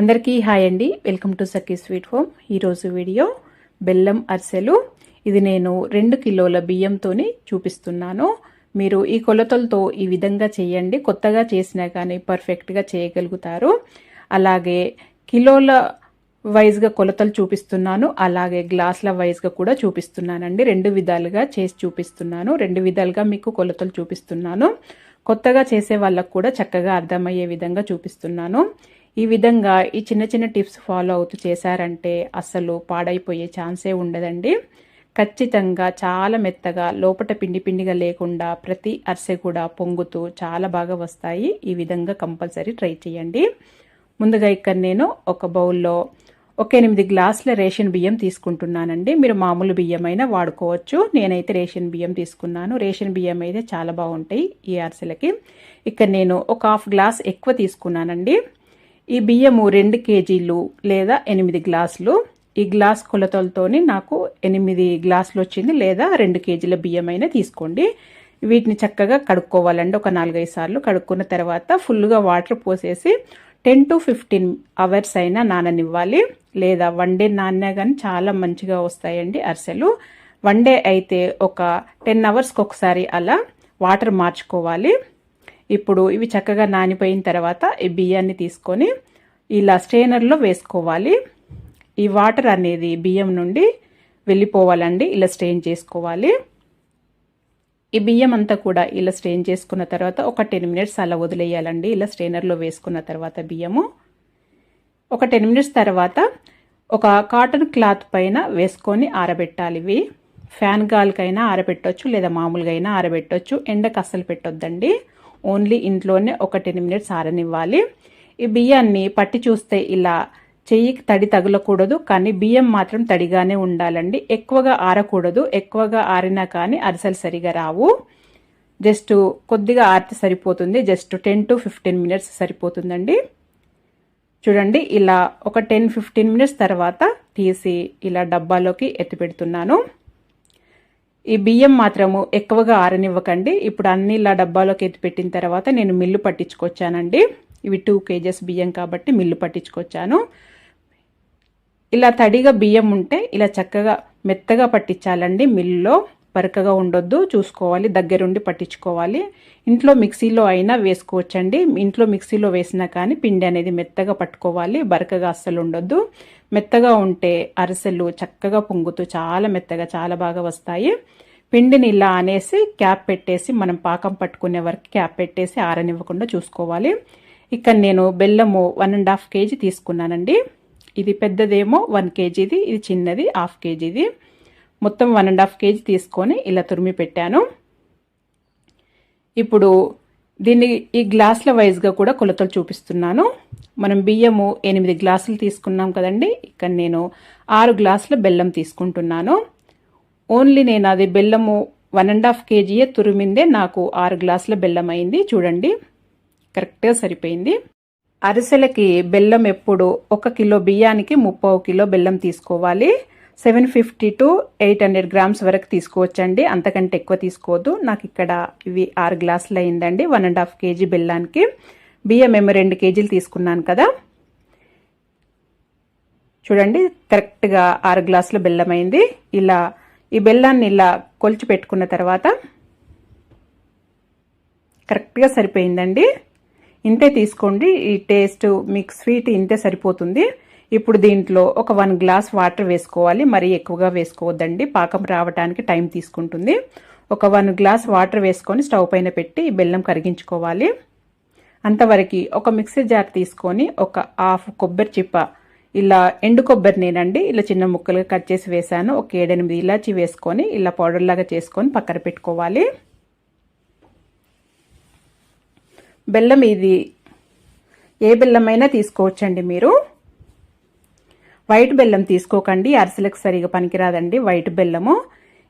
అందరికీ హాయ్ అండి. Welcome to Sakhi sweet home. ఈరోజు వీడియో బెల్లం అరిసెలు. ఇది నేను రెండు కిలోల బియ్యంతోని చూపిస్తున్నాను. మీరు ఈ కొలతలతో ఈ విధంగా చేయండి. కొత్తగా చేసినా కానీ పర్ఫెక్ట్గా చేయగలుగుతారు. అలాగే కిలోల వైజ్గా కొలతలు చూపిస్తున్నాను. అలాగే గ్లాసుల వైజ్గా కూడా చూపిస్తున్నానండి. రెండు విధాలుగా చేసి చూపిస్తున్నాను. రెండు విధాలుగా మీకు కొలతలు చూపిస్తున్నాను. కొత్తగా చేసే వాళ్ళకు కూడా చక్కగా అర్థమయ్యే విధంగా చూపిస్తున్నాను. ఈ విధంగా ఈ చిన్న చిన్న టిప్స్ ఫాలో అవుతూ చేశారంటే అస్సలు పాడైపోయే ఛాన్సే ఉండదండి. ఖచ్చితంగా చాలా మెత్తగా లోపట పిండి పిండిగా లేకుండా ప్రతి అరిసె కూడా పొంగుతూ చాలా బాగా వస్తాయి. ఈ విధంగా కంపల్సరీ ట్రై చేయండి. ముందుగా ఇక్కడ నేను ఒక బౌల్లో ఒక ఎనిమిది గ్లాసుల రేషన్ బియ్యం తీసుకుంటున్నానండి. మీరు మామూలు బియ్యం అయినా వాడుకోవచ్చు. నేనైతే రేషన్ బియ్యం తీసుకున్నాను. రేషన్ బియ్యం అయితే చాలా బాగుంటాయి ఈ అరిసెలకి. ఇక్కడ నేను ఒక హాఫ్ గ్లాస్ ఎక్కువ తీసుకున్నానండి. ఈ బియ్యము రెండు కేజీలు లేదా ఎనిమిది గ్లాసులు. ఈ గ్లాస్ కొలతలతోని నాకు ఎనిమిది గ్లాసులు వచ్చింది లేదా రెండు కేజీల బియ్యం అయినా తీసుకోండి. వీటిని చక్కగా కడుక్కోవాలండి. ఒక నాలుగైదు సార్లు కడుక్కున్న తర్వాత ఫుల్గా వాటర్ పోసేసి టెన్ టు ఫిఫ్టీన్ అవర్స్ అయినా నాననివ్వాలి. లేదా వన్ డే నానినా కానీ చాలా మంచిగా వస్తాయండి అరిసెలు. వన్ డే అయితే ఒక టెన్ అవర్స్కి ఒకసారి అలా వాటర్ మార్చుకోవాలి. ఇప్పుడు ఇవి చక్కగా నానిపోయిన తర్వాత ఈ బియ్యాన్ని తీసుకొని ఇలా స్ట్రెయినర్లో వేసుకోవాలి. ఈ వాటర్ అనేది బియ్యం నుండి వెళ్ళిపోవాలండి. ఇలా స్ట్రెయిన్ చేసుకోవాలి. ఈ బియ్యం అంతా కూడా ఇలా స్ట్రెయిన్ చేసుకున్న తర్వాత ఒక టెన్ మినిట్స్ అలా వదిలేయాలండి. ఇలా స్ట్రెయినర్లో వేసుకున్న తర్వాత బియ్యము. ఒక టెన్ మినిట్స్ తర్వాత ఒక కాటన్ క్లాత్ పైన వేసుకొని ఆరబెట్టాలి ఇవి. ఫ్యాన్ గాలికైనా ఆరబెట్టవచ్చు లేదా మామూలుగా అయినా ఆరబెట్టవచ్చు ఎండకు అస్సలు పెట్టొద్దండి. ఓన్లీ ఇంట్లోనే ఒక టెన్ మినిట్స్ ఆరనివ్వాలి. ఈ బియ్యాన్ని పట్టి చూస్తే ఇలా చెయ్యికి తడి తగలకూడదు కానీ బియ్యం మాత్రం తడిగానే ఉండాలండి. ఎక్కువగా ఆరకూడదు ఎక్కువగా ఆరినా కానీ అరిసెలు సరిగా రావు. జస్ట్ కొద్దిగా ఆరితే సరిపోతుంది just ten to fifteen minutes సరిపోతుందండి. చూడండి ఇలా ఒక టెన్ ఫిఫ్టీన్ మినిట్స్ తర్వాత తీసి ఇలా డబ్బాలోకి ఎత్తి పెడుతున్నాను. ఈ బియ్యం మాత్రము ఎక్కువగా ఆరనివ్వకండి. ఇప్పుడు అన్ని ఇలా డబ్బాలోకి ఎత్తి పెట్టిన తర్వాత నేను మిల్లు పట్టించుకొచ్చానండి. ఇవి టూ కేజెస్ బియ్యం కాబట్టి మిల్లు పట్టించుకొచ్చాను. ఇలా తడిగా బియ్యం ఉంటే ఇలా చక్కగా మెత్తగా పట్టించాలండి మిల్లులో. బరకగా ఉండొద్దు చూసుకోవాలి దగ్గరుండి పట్టించుకోవాలి. ఇంట్లో మిక్సీలో అయినా వేసుకోవచ్చండి. ఇంట్లో మిక్సీలో వేసినా కానీ పిండి అనేది మెత్తగా పట్టుకోవాలి బరకగా అస్సలు ఉండొద్దు. మెత్తగా ఉంటే అరిసెలు చక్కగా పొంగుతూ చాలా మెత్తగా చాలా బాగా వస్తాయి. పిండిని ఇలా అనేసి క్యాప్ పెట్టేసి మనం పాకం పట్టుకునే వరకు క్యాప్ పెట్టేసి ఆరనివ్వకుండా చూసుకోవాలి. ఇక్కడ నేను బెల్లము వన్ అండ్ హాఫ్ కేజీ తీసుకున్నానండి. ఇది పెద్దదేమో వన్ కేజీది ఇది చిన్నది హాఫ్ కేజీది. మొత్తం వన్ అండ్ హాఫ్ కేజీ తీసుకొని ఇలా తురిమి పెట్టాను. ఇప్పుడు దీన్ని ఈ గ్లాసుల వైజ్గా కూడా కొలతలు చూపిస్తున్నాను. మనం బియ్యము ఎనిమిది గ్లాసులు తీసుకున్నాం కదండి. ఇక్కడ నేను ఆరు గ్లాసుల బెల్లం తీసుకుంటున్నాను. ఓన్లీ నేను అది బెల్లము వన్ అండ్ హాఫ్ కేజీయే తురిమిందే నాకు ఆరు గ్లాసుల బెల్లం అయింది. చూడండి. కరెక్ట్గా సరిపోయింది. అరిసెలకి బెల్లం ఎప్పుడు ఒక కిలో బియ్యానికి ముప్పై కిలో బెల్లం తీసుకోవాలి. Seven fifty to eight hundred grams వరకు తీసుకోవచ్చండి. అంతకంటే ఎక్కువ తీసుకోవద్దు. నాకు ఇక్కడ ఇవి ఆరు గ్లాసులు అయిందండి. వన్ అండ్ హాఫ్ కేజీ బెల్లానికి. బియ్యం మేము రెండు కేజీలు తీసుకున్నాను కదా. చూడండి కరెక్ట్గా ఆరు గ్లాసుల బెల్లం అయింది. ఇలా ఈ బెల్లాన్ని ఇలా కొలిచి పెట్టుకున్న తర్వాత కరెక్ట్గా సరిపోయిందండి. ఇంతే తీసుకోండి. ఈ టేస్ట్ మీకు స్వీట్ ఇంతే సరిపోతుంది. ఇప్పుడు దీంట్లో ఒక వన్ గ్లాస్ వాటర్ వేసుకోవాలి. మరీ ఎక్కువగా వేసుకోవద్దండి. పాకం రావడానికి టైం తీసుకుంటుంది. ఒక వన్ గ్లాస్ వాటర్ వేసుకొని స్టవ్ పైన పెట్టి బెల్లం కరిగించుకోవాలి. అంతవరకు ఒక మిక్సీ జార్ తీసుకొని ఒక హాఫ్ కొబ్బరి చిప్ప ఇలా ఎండు కొబ్బరి నేనండి ఇలా చిన్న ముక్కలుగా కట్ చేసి వేసాను ఒక ఏడెనిమిది ఇలాచి వేసుకొని ఇలా పౌడర్ లాగా చేసుకొని పక్కన పెట్టుకోవాలి. బెల్లం ఇది ఏ బెల్లమైనా తీసుకోవచ్చండి మీరు. వైట్ బెల్లం తీసుకోకండి అరిసెలకు సరిగా పనికిరాదండి వైట్ బెల్లము.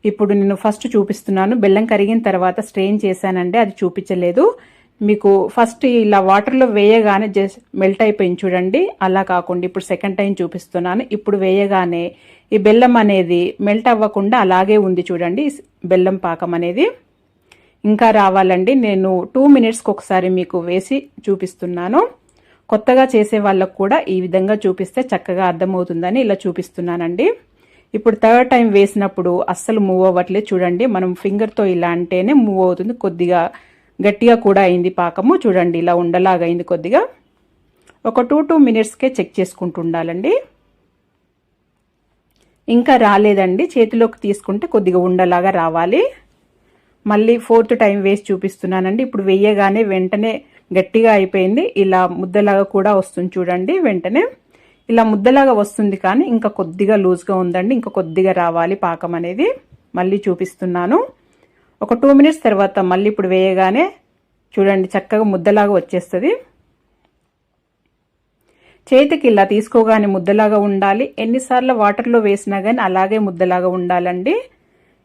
ఇప్పుడు నేను ఫస్ట్ చూపిస్తున్నాను బెల్లం కరిగిన తర్వాత స్ట్రెయిన్ చేశానండి అది చూపించలేదు. మీకు ఫస్ట్ ఇలా వాటర్లో వేయగానే జస్ట్ మెల్ట్ అయిపోయింది చూడండి అలా కాకుండా ఇప్పుడు సెకండ్ టైం చూపిస్తున్నాను. ఇప్పుడు వేయగానే ఈ బెల్లం అనేది మెల్ట్ అవ్వకుండా అలాగే ఉంది చూడండి బెల్లం పాకం అనేది. ఇంకా రావాలండి నేను టూ మినిట్స్కి ఒకసారి మీకు వేసి చూపిస్తున్నాను. కొత్తగా చేసే వాళ్ళకు కూడా ఈ విధంగా చూపిస్తే చక్కగా అర్థమవుతుందని ఇలా చూపిస్తున్నానండి. ఇప్పుడు థర్డ్ టైం వేసినప్పుడు అస్సలు మూవ్ అవ్వట్లేదు. చూడండి మనం ఫింగర్తో ఇలా అంటేనే మూవ్ అవుతుంది. కొద్దిగా గట్టిగా కూడా అయింది పాకము. చూడండి ఇలా ఉండలాగా అయింది కొద్దిగా. ఒక టూ టూ మినిట్స్కే చెక్ చేసుకుంటూ ఉండాలండి ఇంకా రాలేదండి. చేతిలోకి తీసుకుంటే కొద్దిగా ఉండలాగా రావాలి. మళ్ళీ ఫోర్త్ టైం వేసి చూపిస్తున్నానండి. ఇప్పుడు వెయ్యగానే వెంటనే గట్టిగా అయిపోయింది. ఇలా ముద్దలాగా కూడా వస్తుంది చూడండి వెంటనే. ఇలా ముద్దలాగా వస్తుంది కానీ ఇంకా కొద్దిగా లూజ్గా ఉందండి. ఇంకా కొద్దిగా రావాలి పాకం అనేది. మళ్ళీ చూపిస్తున్నాను. ఒక టూ మినిట్స్ తర్వాత మళ్ళీ ఇప్పుడు వేయగానే చూడండి చక్కగా ముద్దలాగా వచ్చేస్తుంది. చేతికి ఇలా తీసుకోగానే ముద్దలాగా ఉండాలి. ఎన్నిసార్లు వాటర్లో వేసినా కానీ అలాగే ముద్దలాగా ఉండాలండి.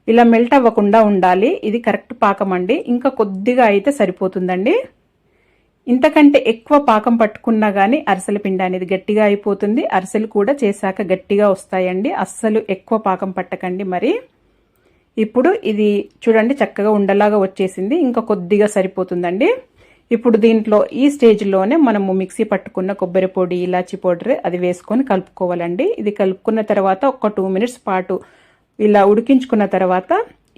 ఇలా మెల్ట్ అవ్వకుండా ఉండాలి. ఇది కరెక్ట్ పాకం అండి. ఇంకా కొద్దిగా అయితే సరిపోతుందండి. ఇంతకంటే ఎక్కువ పాకం పట్టుకున్నా కానీ అరిసెల పిండి అనేది గట్టిగా అయిపోతుంది. అరిసెలు కూడా చేశాక గట్టిగా వస్తాయండి. అస్సలు ఎక్కువ పాకం పట్టకండి మరి. ఇప్పుడు ఇది చూడండి చక్కగా ఉండలాగా వచ్చేసింది. ఇంకా కొద్దిగా సరిపోతుందండి. ఇప్పుడు దీంట్లో ఈ స్టేజ్లోనే మనము మిక్సీ పట్టుకున్న కొబ్బరి పొడి ఇలాచి పౌడర్ అది వేసుకొని కలుపుకోవాలండి. ఇది కలుపుకున్న తర్వాత ఒక టూ మినిట్స్ పాటు ఇలా ఉడికించుకున్న తర్వాత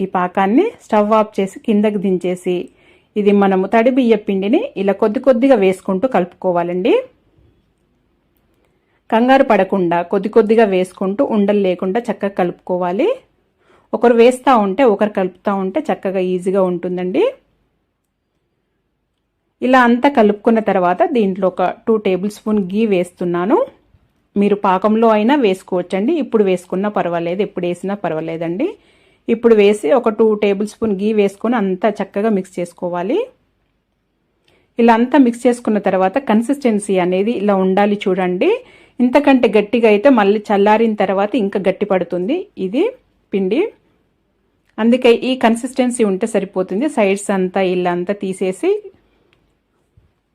ఈ పాకాన్ని స్టవ్ ఆఫ్ చేసి కిందకి దించేసి ఇది మనము తడి బియ్య పిండిని ఇలా కొద్ది కొద్దిగా వేసుకుంటూ కలుపుకోవాలండి. కంగారు పడకుండా కొద్ది కొద్దిగా వేసుకుంటూ ఉండలు లేకుండా చక్కగా కలుపుకోవాలి. ఒకరు వేస్తూ ఉంటే ఒకరు కలుపుతూ ఉంటే చక్కగా ఈజీగా ఉంటుందండి. ఇలా అంతా కలుపుకున్న తర్వాత దీంట్లో ఒక టూ టేబుల్ స్పూన్ గీ వేస్తున్నాను. మీరు పాకంలో అయినా వేసుకోవచ్చండి. ఇప్పుడు వేసుకున్నా పర్వాలేదు ఎప్పుడు వేసినా పర్వాలేదండి. ఇప్పుడు వేసి ఒక టూ టేబుల్ స్పూన్ గీ వేసుకొని అంతా చక్కగా మిక్స్ చేసుకోవాలి. ఇలా అంతా మిక్స్ చేసుకున్న తర్వాత కన్సిస్టెన్సీ అనేది ఇలా ఉండాలి చూడండి. ఇంతకంటే గట్టిగా అయితే మళ్ళీ చల్లారిన తర్వాత ఇంకా గట్టి పడుతుంది ఇది పిండి. అందుకే ఈ కన్సిస్టెన్సీ ఉంటే సరిపోతుంది. సైడ్స్ అంతా ఇలా అంతా తీసేసి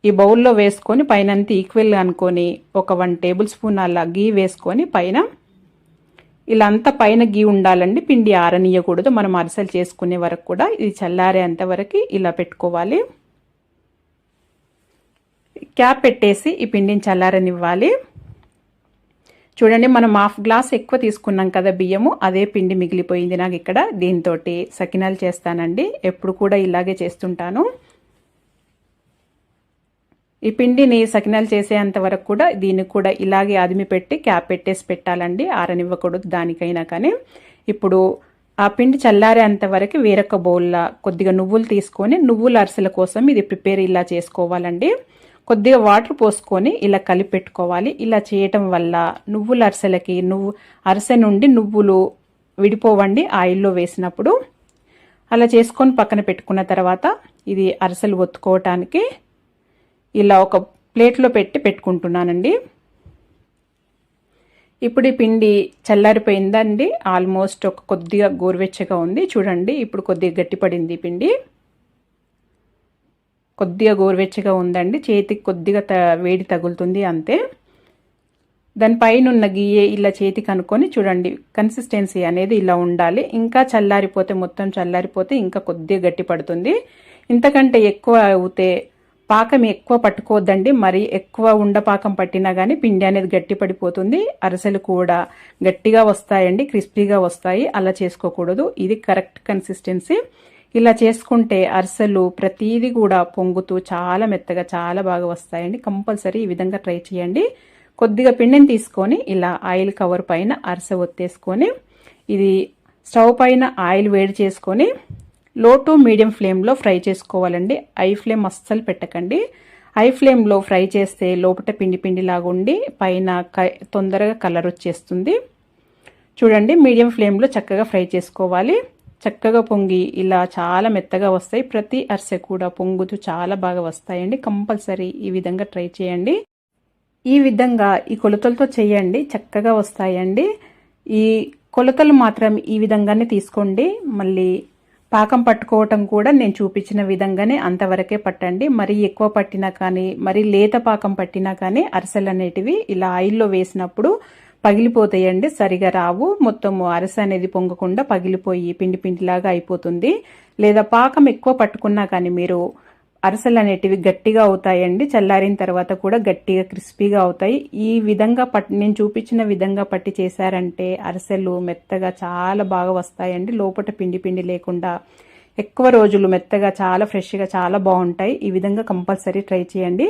ఈ బౌల్లో వేసుకొని పైన అంతా ఈక్వల్గా అనుకొని ఒక వన్ టేబుల్ స్పూన్ అలా గీ వేసుకొని పైన ఇలా అంతా పైన గీ ఉండాలండి. పిండి ఆరనీయకూడదు. మనం అరిసెలు చేసుకునే వరకు కూడా ఇది చల్లారేంత వరకు ఇలా పెట్టుకోవాలి. క్యాప్ పెట్టేసి ఈ పిండిని చల్లారనివ్వాలి. చూడండి మనం హాఫ్ గ్లాస్ ఎక్కువ తీసుకున్నాం కదా బియ్యము. అదే పిండి మిగిలిపోయింది నాకు ఇక్కడ. దీంతో సకినాలు చేస్తానండి. ఎప్పుడు కూడా ఇలాగే చేస్తుంటాను. ఈ పిండిని సకినాలు చేసేంత వరకు కూడా దీన్ని కూడా ఇలాగే అదిమి పెట్టి క్యాప్ పెట్టేసి పెట్టాలండి. ఆరనివ్వకూడదు దానికైనా కానీ. ఇప్పుడు ఆ పిండి చల్లారేంత వరకు వేరొక బౌల్లో కొద్దిగా నువ్వులు తీసుకొని నువ్వుల అరిసెల కోసం ఇది ప్రిపేర్ ఇలా చేసుకోవాలండి. కొద్దిగా వాటర్ పోసుకొని ఇలా కలిపి పెట్టుకోవాలి. ఇలా చేయటం వల్ల నువ్వుల అరిసెలకి నువ్వు అరిసె నుండి నువ్వులు విడిపోవండి ఆయిల్లో వేసినప్పుడు. అలా చేసుకొని పక్కన పెట్టుకున్న తర్వాత ఇది అరిసెలు ఒత్తుకోవటానికి ఇలా ఒక ప్లేట్లో పెట్టి పెట్టుకుంటున్నానండి. ఇప్పుడు ఈ పిండి చల్లారిపోయిందండి. ఆల్మోస్ట్ ఒక కొద్దిగా గోరువెచ్చగా ఉంది. చూడండి ఇప్పుడు కొద్దిగా గట్టిపడింది పిండి. కొద్దిగా గోరువెచ్చగా ఉందండి. చేతికి కొద్దిగా త వేడి తగులుతుంది అంతే. దానిపైన ఉన్న గియ్యే ఇలా చేతికి అనుకొని చూడండి కన్సిస్టెన్సీ అనేది ఇలా ఉండాలి. ఇంకా చల్లారిపోతే మొత్తం చల్లారిపోతే ఇంకా కొద్దిగా గట్టి పడుతుంది ఇంతకంటే ఎక్కువ అవుతే పాకం ఎక్కువ పట్టుకోవద్దండి. మరి ఎక్కువ ఉండపాకం పట్టినా కానీ పిండి అనేది గట్టి పడిపోతుంది అరసలు కూడా గట్టిగా వస్తాయండి క్రిస్పీగా వస్తాయి. అలా చేసుకోకూడదు. ఇది కరెక్ట్ కన్సిస్టెన్సీ. ఇలా చేసుకుంటే అరిసెలు ప్రతీది కూడా పొంగుతూ చాలా మెత్తగా చాలా బాగా వస్తాయండి. కంపల్సరీ ఈ విధంగా ట్రై చేయండి. కొద్దిగా పిండిని తీసుకొని ఇలా ఆయిల్ కవర్ పైన అరిసె ఒత్తేసుకొని ఇది స్టవ్ పైన ఆయిల్ వేడి చేసుకొని లో టు మీడియం ఫ్లేమ్లో ఫ్రై చేసుకోవాలండి. ఐ ఫ్లేమ్ అస్సలు పెట్టకండి. ఐ ఫ్లేమ్లో ఫ్రై చేస్తే లోపల పిండి పిండి ఉండి పైన తొందరగా కలర్ వచ్చేస్తుంది. చూడండి మీడియం ఫ్లేమ్లో చక్కగా ఫ్రై చేసుకోవాలి. చక్కగా పొంగి ఇలా చాలా మెత్తగా వస్తాయి. ప్రతి అరిసె కూడా పొంగుతూ చాలా బాగా వస్తాయండి. కంపల్సరీ ఈ విధంగా ట్రై చేయండి. ఈ విధంగా ఈ కొలతలతో చేయండి. చక్కగా వస్తాయండి. ఈ కొలతలు మాత్రం ఈ విధంగానే తీసుకోండి. మళ్ళీ పాకం పట్టుకోవటం కూడా నేను చూపించిన విధంగానే అంతవరకే పట్టండి. మరీ ఎక్కువ పట్టినా కానీ మరీ లేత పాకం పట్టినా కానీ అరిసెలు అనేటివి ఇలా ఆయిల్లో వేసినప్పుడు పగిలిపోతాయండి సరిగా రావు. మొత్తం అరస అనేది పొంగకుండా పగిలిపోయి పిండి పిండిలాగా అయిపోతుంది. లేదా పాకం ఎక్కువ పట్టుకున్నా కానీ మీరు అరిసెలు అనేటివి గట్టిగా అవుతాయండి. చల్లారిన తర్వాత కూడా గట్టిగా క్రిస్పీగా అవుతాయి. ఈ విధంగా పట్టి నేను చూపించిన విధంగా పట్టి చేశారంటే అరిసెలు మెత్తగా చాలా బాగా వస్తాయండి. లోపల పిండి పిండి లేకుండా ఎక్కువ రోజులు మెత్తగా చాలా ఫ్రెష్గా చాలా బాగుంటాయి. ఈ విధంగా కంపల్సరీ ట్రై చేయండి.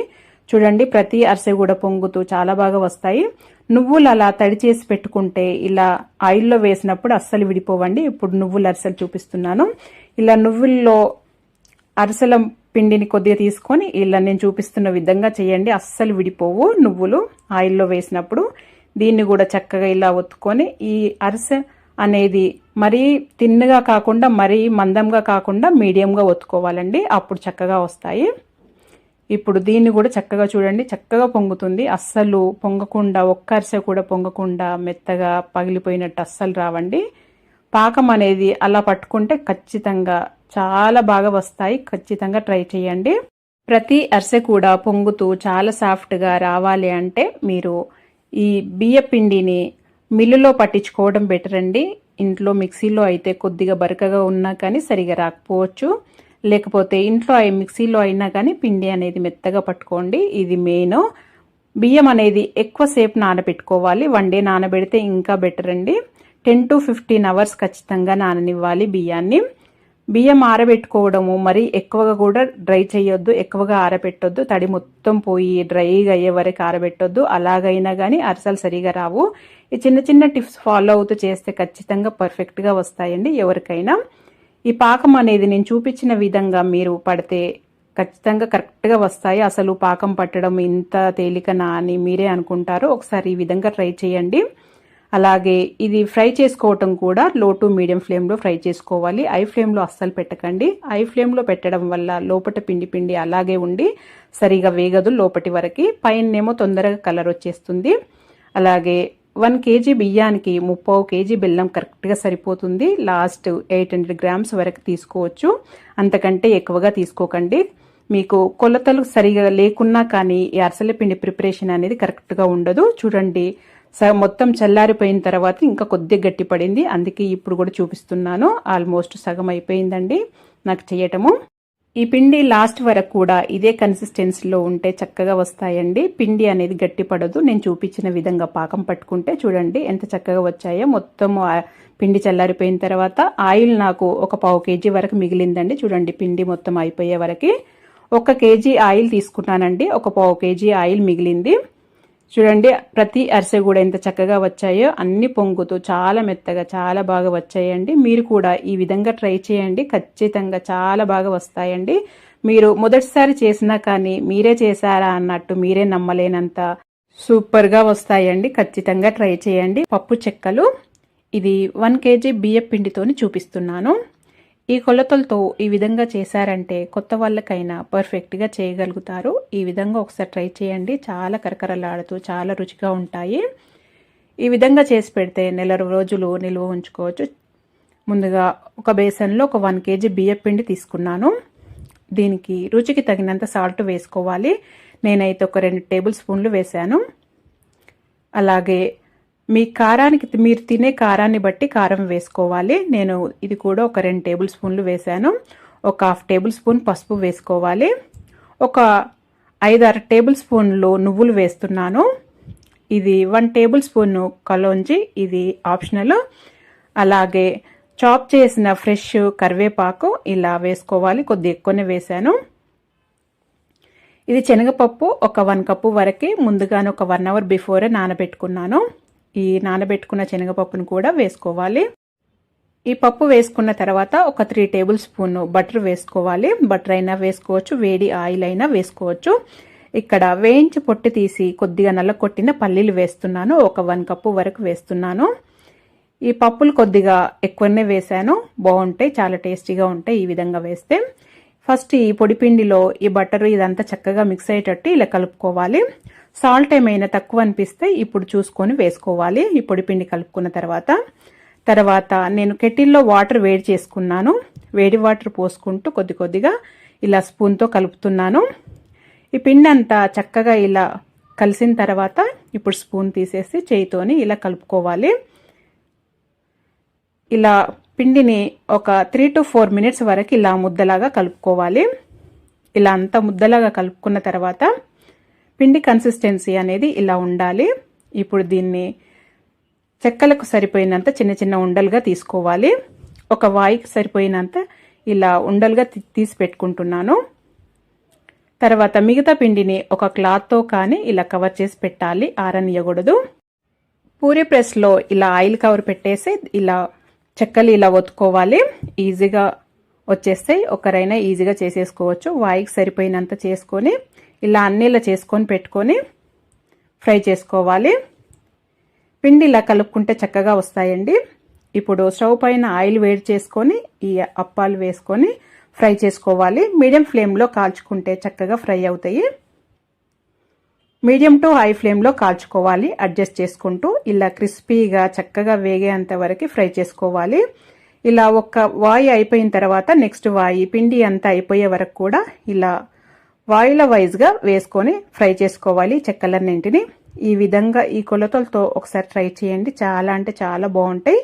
చూడండి ప్రతి అరిసె కూడా పొంగుతూ చాలా బాగా వస్తాయి. నువ్వులు అలా తడి చేసి పెట్టుకుంటే ఇలా ఆయిల్లో వేసినప్పుడు అస్సలు విడిపోవండి. ఇప్పుడు నువ్వుల అరిసెలు చూపిస్తున్నాను. ఇలా నువ్వుల్లో అరిసెల పిండిని కొద్దిగా తీసుకొని ఇలా నేను చూపిస్తున్న విధంగా చేయండి. అస్సలు విడిపోవు. నువ్వులు ఆయిల్లో వేసినప్పుడు దీన్ని కూడా చక్కగా ఇలా ఒత్తుకొని ఈ అరిసె అనేది మరీ తిన్నగా కాకుండా మరీ మందంగా కాకుండా మీడియంగా ఒత్తుకోవాలండి. అప్పుడు చక్కగా వస్తాయి. ఇప్పుడు దీన్ని కూడా చక్కగా చూడండి. చక్కగా పొంగుతుంది. అస్సలు పొంగకుండా ఒక్క అరిసె కూడా పొంగకుండా మెత్తగా పగిలిపోయినట్టు అస్సలు రావండి. పాకం అనేది అలా పట్టుకుంటే ఖచ్చితంగా చాలా బాగా వస్తాయి. ఖచ్చితంగా ట్రై చేయండి. ప్రతి అరిసె కూడా పొంగుతూ చాలా సాఫ్ట్గా రావాలి అంటే మీరు ఈ బియ్య పిండిని మిల్లులో పట్టించుకోవడం బెటర్ అండి. ఇంట్లో మిక్సీలో అయితే కొద్దిగా బరకగా ఉన్నా కానీ సరిగా రాకపోవచ్చు. లేకపోతే ఇంట్లో మిక్సీలో అయినా కానీ పిండి అనేది మెత్తగా పట్టుకోండి. ఇది మెయిన్. బియ్యం అనేది ఎక్కువసేపు నానబెట్టుకోవాలి. వన్ డే నానబెడితే ఇంకా బెటర్ అండి. టెన్ టు ఫిఫ్టీన్ అవర్స్ ఖచ్చితంగా నాననివ్వాలి బియ్యాన్ని. బియ్యం ఆరబెట్టుకోవడము మరి ఎక్కువగా కూడా డ్రై చేయొద్దు ఎక్కువగా ఆరబెట్టొద్దు. తడి మొత్తం పోయి డ్రైగా అయ్యే వరకు ఆరబెట్టొద్దు. అలాగైనా కానీ అరసలు సరిగా రావు. ఈ చిన్న చిన్న టిప్స్ ఫాలో అవుతూ చేస్తే ఖచ్చితంగా పర్ఫెక్ట్గా వస్తాయండి ఎవరికైనా. ఈ పాకం అనేది నేను చూపించిన విధంగా మీరు పడితే ఖచ్చితంగా కరెక్ట్గా వస్తాయి. అసలు పాకం పట్టడం ఇంత తేలికనా అని మీరే అనుకుంటారు ఒకసారి ఈ విధంగా ట్రై చేయండి. అలాగే ఇది ఫ్రై చేసుకోవటం కూడా లో టు మీడియం ఫ్లేమ్లో ఫ్రై చేసుకోవాలి. ఐ ఫ్లేమ్లో అస్సలు పెట్టకండి. ఐ ఫ్లేమ్లో పెట్టడం వల్ల లోపట పిండి పిండి అలాగే ఉండి సరిగా వేగదు లోపటి వరకు. పైనేమో తొందరగా కలర్ వచ్చేస్తుంది. అలాగే వన్ కేజీ బియ్యానికి ముప్పై కేజీ బెల్లం కరెక్ట్గా సరిపోతుంది. లాస్ట్ ఎయిట్ హండ్రెడ్ గ్రామ్స్ వరకు తీసుకోవచ్చు. అంతకంటే ఎక్కువగా తీసుకోకండి. మీకు కొలతలు సరిగా లేకున్నా కానీ ఈ అరసల పిండి ప్రిపరేషన్ అనేది కరెక్ట్గా ఉండదు. చూడండి మొత్తం చల్లారిపోయిన తర్వాత ఇంకా కొద్దిగా గట్టి పడింది అందుకే ఇప్పుడు కూడా చూపిస్తున్నాను. ఆల్మోస్ట్ సగం అయిపోయిందండి నాకు చేయటము. ఈ పిండి లాస్ట్ వరకు కూడా ఇదే కన్సిస్టెన్సీలో ఉంటే చక్కగా వస్తాయండి. పిండి అనేది గట్టి పడదు నేను చూపించిన విధంగా పాకం పట్టుకుంటే చూడండి ఎంత చక్కగా వచ్చాయో. మొత్తం పిండి చల్లారిపోయిన తర్వాత ఆయిల్ నాకు ఒక పావు కేజీ వరకు మిగిలిందండి. చూడండి పిండి మొత్తం అయిపోయే వరకు. ఒక కేజీ ఆయిల్ తీసుకున్నానండి. ఒక పావు కేజీ ఆయిల్ మిగిలింది. చూడండి ప్రతి అరిసె కూడా ఎంత చక్కగా వచ్చాయో అన్ని పొంగుతూ చాలా మెత్తగా చాలా బాగా వచ్చాయండి. మీరు కూడా ఈ విధంగా ట్రై చేయండి. ఖచ్చితంగా చాలా బాగా వస్తాయండి. మీరు మొదటిసారి చేసినా కానీ మీరే చేశారా అన్నట్టు మీరే నమ్మలేనంత సూపర్గా వస్తాయండి. ఖచ్చితంగా ట్రై చేయండి. పప్పు చెక్కలు. ఇది వన్ కేజీ బియ్య పిండితోని చూపిస్తున్నాను. ఈ కొలతలతో ఈ విధంగా చేశారంటే కొత్త వాళ్ళకైనా పర్ఫెక్ట్గా చేయగలుగుతారు. ఈ విధంగా ఒకసారి ట్రై చేయండి. చాలా కరకరలాడుతూ చాలా రుచిగా ఉంటాయి. ఈ విధంగా చేసి పెడితే నెల రోజులు నిల్వ ఉంచుకోవచ్చు. ముందుగా ఒక బేసన్లో ఒక వన్ కేజీ బియ్య పిండి తీసుకున్నాను. దీనికి రుచికి తగినంత సాల్ట్ వేసుకోవాలి. నేనైతే ఒక రెండు టేబుల్ స్పూన్లు వేశాను. అలాగే మీ కారానికి మీరు తినే కారాన్ని బట్టి కారం వేసుకోవాలి. నేను ఇది కూడా ఒక రెండు టేబుల్ స్పూన్లు వేసాను ఒక హాఫ్ టేబుల్ స్పూన్ పసుపు వేసుకోవాలి. ఒక ఐదారు టేబుల్ స్పూన్లు నువ్వులు వేస్తున్నాను. ఇది వన్ టేబుల్ స్పూన్ కలోంజి ఇది ఆప్షనల్. అలాగే చాప్ చేసిన ఫ్రెష్ కరివేపాకు ఇలా వేసుకోవాలి. కొద్ది ఎక్కువనే వేసాను ఇది శనగపప్పు ఒక వన్ కప్పు వరకు ముందుగానే ఒక వన్ అవర్ బిఫోరే నానబెట్టుకున్నాను. ఈ నానబెట్టుకున్న శనగపప్పును కూడా వేసుకోవాలి. ఈ పప్పు వేసుకున్న తర్వాత ఒక త్రీ టేబుల్ స్పూన్ బటర్ వేసుకోవాలి. బటర్ అయినా వేసుకోవచ్చు వేడి ఆయిల్ అయినా వేసుకోవచ్చు. ఇక్కడ వేయించి పొట్టి తీసి కొద్దిగా నల్ల కొట్టిన పల్లీలు వేస్తున్నాను. ఒక వన్ కప్పు వరకు వేస్తున్నాను. ఈ పప్పులు కొద్దిగా ఎక్కువనే వేసాను బాగుంటాయి చాలా టేస్టీగా ఉంటాయి ఈ విధంగా వేస్తే. ఫస్ట్ ఈ పొడిపిండిలో ఈ బటర్ ఇదంతా చక్కగా మిక్స్ అయ్యేటట్టు ఇలా కలుపుకోవాలి. సాల్ట్ ఏమైనా తక్కువ అనిపిస్తే ఇప్పుడు చూసుకొని వేసుకోవాలి. ఈ పొడిపిండి కలుపుకున్న తర్వాత తర్వాత నేను కెటిల్లో వాటర్ వేడి చేసుకున్నాను. వేడి వాటర్ పోసుకుంటూ కొద్ది కొద్దిగా ఇలా స్పూన్తో కలుపుతున్నాను. ఈ పిండి అంతా చక్కగా ఇలా కలిసిన తర్వాత ఇప్పుడు స్పూన్ తీసేసి చేయితోని ఇలా కలుపుకోవాలి. ఇలా పిండిని ఒక త్రీ టు ఫోర్ మినిట్స్ వరకు ఇలా ముద్దలాగా కలుపుకోవాలి. ఇలా అంతా ముద్దలాగా కలుపుకున్న తర్వాత పిండి కన్సిస్టెన్సీ అనేది ఇలా ఉండాలి. ఇప్పుడు దీన్ని చెక్కలకు సరిపోయినంత చిన్న చిన్న ఉండలుగా తీసుకోవాలి. ఒక వాయికి సరిపోయినంత ఇలా ఉండలుగా తీసి పెట్టుకుంటున్నాను. తర్వాత మిగతా పిండిని ఒక క్లాత్తో కానీ ఇలా కవర్ చేసి పెట్టాలి. ఆరనియకూడదు పూరి ప్రెస్లో ఇలా ఆయిల్ కవర్ పెట్టేసి ఇలా చెక్కలు ఇలా ఒత్తుకోవాలి. ఈజీగా వచ్చేస్తాయి. ఒకరైనా ఈజీగా చేసేసుకోవచ్చు. వాయికి సరిపోయినంత చేసుకొని ఇలా అన్నీలా చేసుకొని పెట్టుకొని ఫ్రై చేసుకోవాలి. పిండి ఇలా కలుపుకుంటే చక్కగా వస్తాయండి. ఇప్పుడు స్టవ్ పైన ఆయిల్ వేడి చేసుకొని ఈ అప్పాలు వేసుకొని ఫ్రై చేసుకోవాలి. మీడియం ఫ్లేమ్లో కాల్చుకుంటే చక్కగా ఫ్రై అవుతాయి. మీడియం టు హై ఫ్లేమ్లో కాల్చుకోవాలి. అడ్జస్ట్ చేసుకుంటూ ఇలా క్రిస్పీగా చక్కగా వేగేంత వరకు ఫ్రై చేసుకోవాలి. ఇలా ఒక్క వాయి అయిపోయిన తర్వాత నెక్స్ట్ వాయి పిండి అంతా అయిపోయే వరకు కూడా ఇలా వాయుల వైజ్గా వేసుకొని ఫ్రై చేసుకోవాలి చెక్కలన్నింటిని. ఈ విధంగా ఈ కొలతలతో ఒకసారి ట్రై చేయండి. చాలా అంటే చాలా బాగుంటాయి.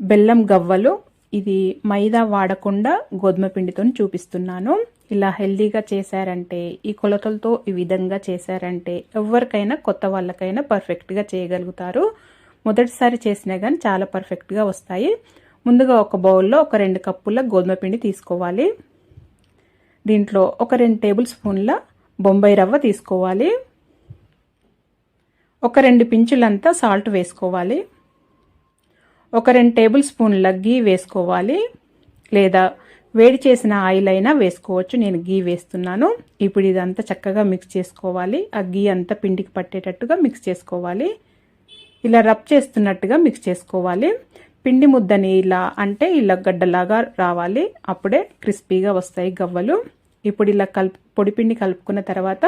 బెల్లం గవ్వలు ఇది మైదా వాడకుండా గోధుమ పిండితో చూపిస్తున్నాను. ఇలా హెల్దీగా చేశారంటే ఈ కొలతలతో ఈ విధంగా చేశారంటే ఎవరికైనా కొత్త వాళ్ళకైనా పర్ఫెక్ట్గా చేయగలుగుతారు. మొదటిసారి చేసినా కానీ చాలా పర్ఫెక్ట్గా వస్తాయి. ముందుగా ఒక బౌల్లో ఒక రెండు కప్పుల గోధుమ పిండి తీసుకోవాలి. దీంట్లో ఒక రెండు టేబుల్ స్పూన్ల బొంబాయి రవ్వ తీసుకోవాలి. ఒక రెండు పించులంతా సాల్ట్ వేసుకోవాలి. ఒక రెండు టేబుల్ స్పూన్ల గీ వేసుకోవాలి. లేదా వేడి చేసిన ఆయిల్ అయినా వేసుకోవచ్చు. నేను గీ వేస్తున్నాను. ఇప్పుడు ఇదంతా చక్కగా మిక్స్ చేసుకోవాలి. ఆ గీ అంతా పిండికి పట్టేటట్టుగా మిక్స్ చేసుకోవాలి. ఇలా రబ్ చేస్తున్నట్టుగా మిక్స్ చేసుకోవాలి. పిండి ముద్దని ఇలా అంటే ఇలా గడ్డలాగా రావాలి. అప్పుడే క్రిస్పీగా వస్తాయి గవ్వలు. ఇప్పుడు ఇలా కలుపు పొడిపిండి కలుపుకున్న తర్వాత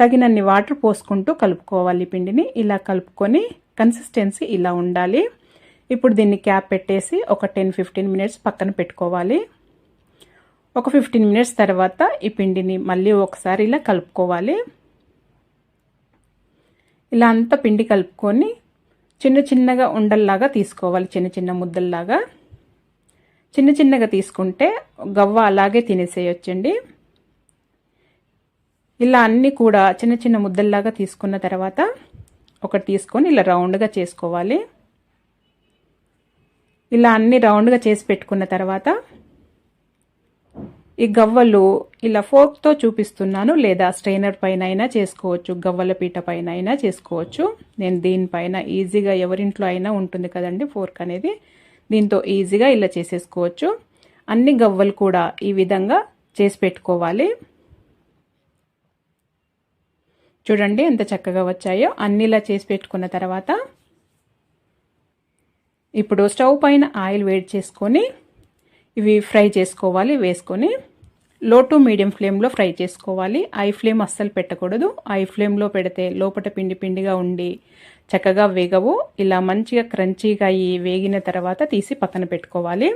తగినన్ని వాటర్ పోసుకుంటూ కలుపుకోవాలి పిండిని. ఇలా కలుపుకొని కన్సిస్టెన్సీ ఇలా ఉండాలి. ఇప్పుడు దీన్ని క్యాప్ పెట్టేసి ఒక టెన్ ఫిఫ్టీన్ మినిట్స్ పక్కన పెట్టుకోవాలి. ఒక ఫిఫ్టీన్ మినిట్స్ తర్వాత ఈ పిండిని మళ్ళీ ఒకసారి ఇలా కలుపుకోవాలి. ఇలా అంతా పిండి కలుపుకొని చిన్న చిన్నగా ఉండల్లాగా తీసుకోవాలి చిన్న చిన్న ముద్దల్లాగా. చిన్న చిన్నగా తీసుకుంటే గవ్వ అలాగే తినేసేయొచ్చండి. ఇలా అన్నీ కూడా చిన్న చిన్న ముద్దల్లాగా తీసుకున్న తర్వాత ఒకటి తీసుకొని ఇలా రౌండ్గా చేసుకోవాలి. ఇలా అన్ని రౌండ్గా చేసి పెట్టుకున్న తర్వాత ఈ గవ్వలు ఇలా ఫోక్తో చూపిస్తున్నాను లేదా స్ట్రైనర్ పైన అయినా చేసుకోవచ్చు గవ్వల పీట పైన అయినా చేసుకోవచ్చు. నేను దీనిపైన ఈజీగా ఎవరింట్లో అయినా ఉంటుంది కదండి ఫోర్క్ అనేది. దీంతో ఈజీగా ఇలా చేసేసుకోవచ్చు. అన్ని గవ్వలు కూడా ఈ విధంగా చేసి పెట్టుకోవాలి. చూడండి ఎంత చక్కగా వచ్చాయో. అన్నిలా చేసి పెట్టుకున్న తర్వాత ఇప్పుడు స్టవ్ పైన ఆయిల్ వేడి చేసుకొని ఇవి ఫ్రై చేసుకోవాలి వేసుకొని లో టు మీడియం ఫ్లేమ్లో ఫ్రై చేసుకోవాలి. ఐ ఫ్లేమ్ అస్సలు పెట్టకూడదు. ఐ ఫ్లేమ్లో పెడితే లోపల పిండి పిండిగా ఉండి చక్కగా వేగవు. ఇలా మంచిగా క్రంచీగా అయ్యి వేగిన తర్వాత తీసి పక్కన పెట్టుకోవాలి.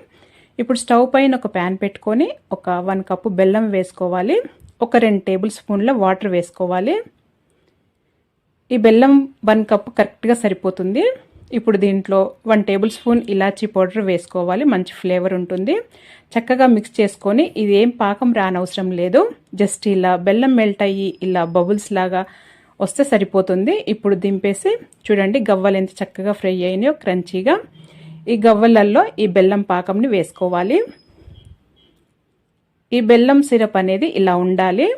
ఇప్పుడు స్టవ్ పైన ఒక ప్యాన్ పెట్టుకొని ఒక వన్ కప్పు బెల్లం వేసుకోవాలి. ఒక రెండు టేబుల్ స్పూన్ల వాటర్ వేసుకోవాలి. ఈ బెల్లం వన్ కప్ కరెక్ట్గా సరిపోతుంది. ఇప్పుడు దీంట్లో వన్ టేబుల్ స్పూన్ ఇలాచీ పౌడర్ వేసుకోవాలి. మంచి ఫ్లేవర్ ఉంటుంది. చక్కగా మిక్స్ చేసుకొని ఇది ఏం పాకం రానవసరం లేదు. జస్ట్ ఇలా బెల్లం మెల్ట్ అయ్యి ఇలా బబుల్స్ లాగా వస్తే సరిపోతుంది. ఇప్పుడు దింపేసి చూడండి గవ్వలు ఎంత చక్కగా ఫ్రై అయినాయో క్రంచీగా ఈ గవ్వలల్లో ఈ బెల్లం పాకంని వేసుకోవాలి. ఈ బెల్లం సిరప్ అనేది ఇలా ఉండాలి.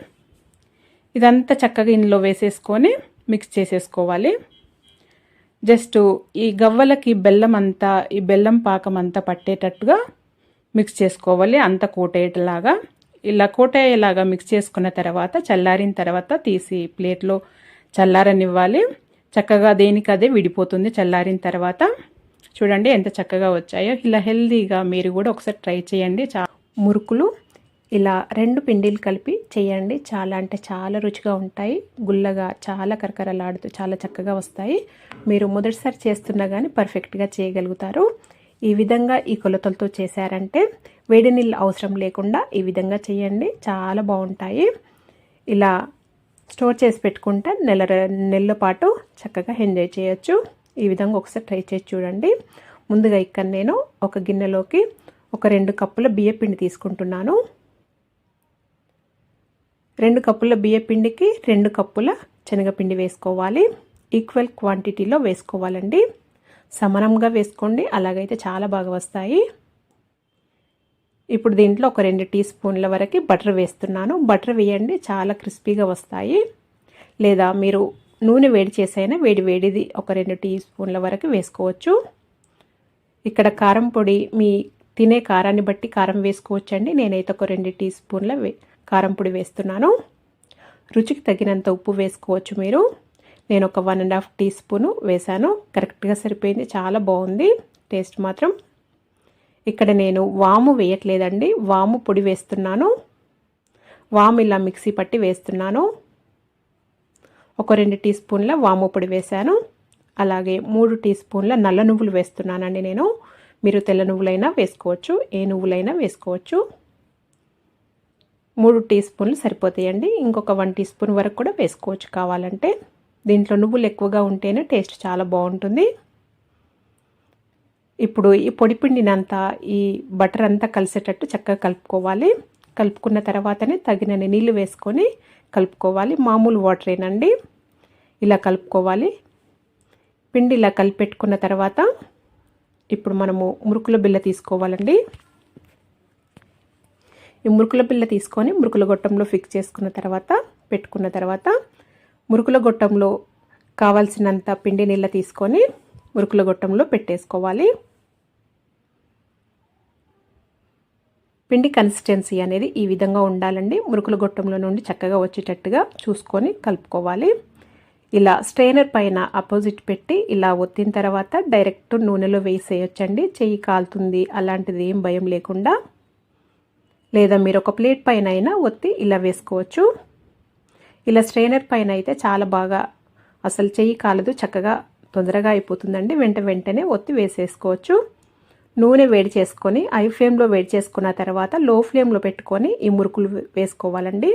ఇదంతా చక్కగా ఇందులో వేసేసుకొని మిక్స్ చేసేసుకోవాలి. జస్ట్ ఈ గవ్వలకి బెల్లం అంతా ఈ బెల్లం పాకం అంతా పట్టేటట్టుగా మిక్స్ చేసుకోవాలి. అంత కోటేటలాగా. ఇలా కోటయ్యేలాగా మిక్స్ చేసుకున్న తర్వాత చల్లారిన తర్వాత తీసి ప్లేట్లో చల్లారనివ్వాలి. చక్కగా దేనికి అదే విడిపోతుంది చల్లారిన తర్వాత. చూడండి ఎంత చక్కగా వచ్చాయో. ఇలా హెల్దీగా మీరు కూడా ఒకసారి ట్రై చేయండి. చా మురుకులు ఇలా రెండు పిండిలు కలిపి చేయండి. చాలా అంటే చాలా రుచిగా ఉంటాయి. గుల్లగా చాలా కరకరలాడుతూ చాలా చక్కగా వస్తాయి. మీరు మొదటిసారి చేస్తున్నా కానీ పర్ఫెక్ట్గా చేయగలుగుతారు. ఈ విధంగా ఈ కొలతలతో చేశారంటే వేడి నీళ్ళు అవసరం లేకుండా ఈ విధంగా చేయండి. చాలా బాగుంటాయి. ఇలా స్టోర్ చేసి పెట్టుకుంటే నెల నెలల పాటు చక్కగా ఎంజాయ్ చేయొచ్చు. ఈ విధంగా ఒకసారి ట్రై చేసి చూడండి. ముందుగా ఇక్కడ నేను ఒక గిన్నెలోకి ఒక రెండు కప్పుల బియ్య పిండి తీసుకుంటున్నాను. రెండు కప్పుల బియ్య పిండికి రెండు కప్పుల శనగపిండి వేసుకోవాలి. ఈక్వల్ క్వాంటిటీలో వేసుకోవాలండి. సమానంగా వేసుకోండి. అలాగైతే చాలా బాగా వస్తాయి. ఇప్పుడు దీంట్లో ఒక రెండు టీ స్పూన్ల వరకు బటర్ వేస్తున్నాను. బటర్ వేయండి. చాలా క్రిస్పీగా వస్తాయి. లేదా మీరు నూనె వేడి చేసైనా వేడి వేడిది ఒక రెండు టీ స్పూన్ల వరకు వేసుకోవచ్చు. ఇక్కడ కారం పొడి మీ తినే కారాన్ని బట్టి కారం వేసుకోవచ్చండి. నేనైతే ఒక రెండు టీ స్పూన్ల కారం పొడి వేస్తున్నాను. రుచికి తగినంత ఉప్పు వేసుకోవచ్చు మీరు. నేను ఒక one and half teaspoon వేశాను. కరెక్ట్గా సరిపోయింది. చాలా బాగుంది. టేస్ట్ మాత్రం. ఇక్కడ నేను వాము వేయట్లేదండి. వాము పొడి వేస్తున్నాను. వాము ఇలా మిక్సీ పట్టి వేస్తున్నాను. ఒక రెండు టీ స్పూన్ల వాము పొడి వేశాను. అలాగే మూడు టీ స్పూన్ల నల్ల నువ్వులు వేస్తున్నానండి నేను. మీరు తెల్ల నువ్వులైనా వేసుకోవచ్చు. ఏ నువ్వులైనా వేసుకోవచ్చు. మూడు టీ స్పూన్లు సరిపోతాయండి. ఇంకొక వన్ టీ స్పూన్ వరకు కూడా వేసుకోవచ్చు. కావాలంటే దీంట్లో నువ్వులు ఎక్కువగా ఉంటేనే టేస్ట్ చాలా బాగుంటుంది. ఇప్పుడు ఈ పొడి పిండినంతా ఈ బటర్ అంతా కలిసేటట్టు చక్కగా కలుపుకోవాలి. కలుపుకున్న తర్వాతనే తగినన్ని నీళ్ళు వేసుకొని కలుపుకోవాలి. మామూలు వాటరేనండి. ఇలా కలుపుకోవాలి. పిండి ఇలా కలిపెట్టుకున్న తర్వాత ఇప్పుడు మనము మురుకుల బిల్ల తీసుకోవాలండి. ఈ మురుకుల పిల్ల తీసుకొని మురుకుల గొట్టంలో ఫిక్స్ చేసుకున్న తర్వాత పెట్టుకున్న తర్వాత మురుకుల గొట్టంలో కావాల్సినంత పిండి నీళ్ళ తీసుకొని మురుకుల గొట్టంలో పెట్టేసుకోవాలి. పిండి కన్సిస్టెన్సీ అనేది ఈ విధంగా ఉండాలండి. మురుకుల గొట్టంలో నుండి చక్కగా వచ్చేటట్టుగా చూసుకొని కలుపుకోవాలి. ఇలా స్ట్రైనర్ పైన అపోజిట్ పెట్టి ఇలా ఒత్తిన తర్వాత డైరెక్ట్ నూనెలో వేసేయొచ్చండి. చెయ్యి కాలుతుంది అలాంటిది ఏం భయం లేకుండా. లేదా మీరు ఒక ప్లేట్ పైన అయినా ఒత్తి ఇలా వేసుకోవచ్చు. ఇలా స్ట్రైనర్ పైన అయితే చాలా బాగా అసలు చెయ్యి కాలదు చక్కగా తొందరగా అయిపోతుందండి. వెంట వెంటనే ఒత్తి వేసేసుకోవచ్చు. నూనె వేడి చేసుకొని ఐ ఫ్లేమ్లో వేడి చేసుకున్న తర్వాత లో ఫ్లేమ్లో పెట్టుకొని ఈ మురుకులు వేసుకోవాలండి.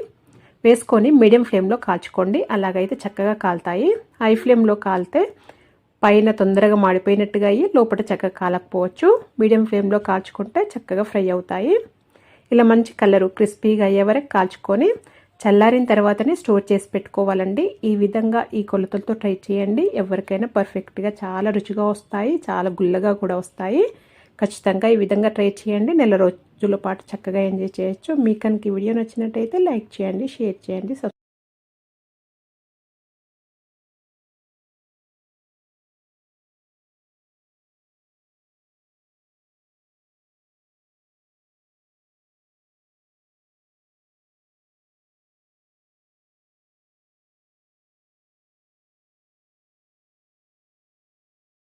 వేసుకొని మీడియం ఫ్లేమ్లో కాల్చుకోండి. అలాగైతే చక్కగా కాలుతాయి. హై ఫ్లేమ్లో కాలితే పైన తొందరగా మాడిపోయినట్టుగా అయ్యి లోపల చక్కగా కాలకపోవచ్చు. మీడియం ఫ్లేమ్లో కాల్చుకుంటే చక్కగా ఫ్రై అవుతాయి. ఇలా మంచి కలరు క్రిస్పీగా అయ్యే వరకు కాల్చుకొని చల్లారిన తర్వాతనే స్టోర్ చేసి పెట్టుకోవాలండి. ఈ విధంగా ఈ కొలతలతో ట్రై చేయండి. ఎవరికైనా పర్ఫెక్ట్గా చాలా రుచిగా వస్తాయి చాలా గుల్లగా కూడా వస్తాయి. ఖచ్చితంగా ఈ విధంగా ట్రై చేయండి. నెల రోజుల పాటు చక్కగా ఎంజాయ్ చేయొచ్చు. మీ కనుక వీడియో నచ్చినట్టయితే లైక్ చేయండి షేర్ చేయండి